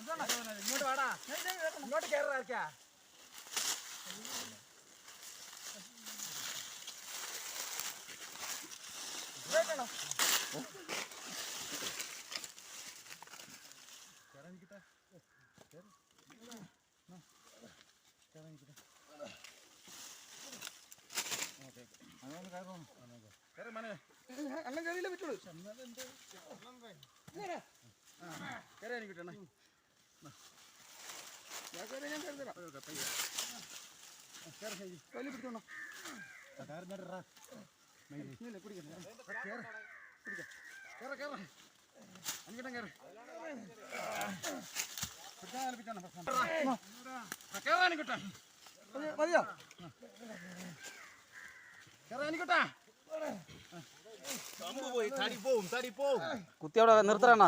ഇങ്ങോട്ട് വാടാ. ഇങ്ങോട്ട് കയറാ അണ്ണം കയറിയില്ലേ പറ്റുള്ളൂ കയറാൻ കിട്ടണേ ഞാൻ കയറി ഞാൻ കയറി തരാം കയ്യിൽ പിടിച്ചോണോ ഇല്ല പിടിക്കണ്ട കേറ പിടിക്കാം കേറ കേറ അഞ്ചിടം കയറി പിടിച്ചാൽ പ്രശ്നം കയറാൻ കിട്ടാ മതിയോ കുത്തി അവിടെ നിർത്തണ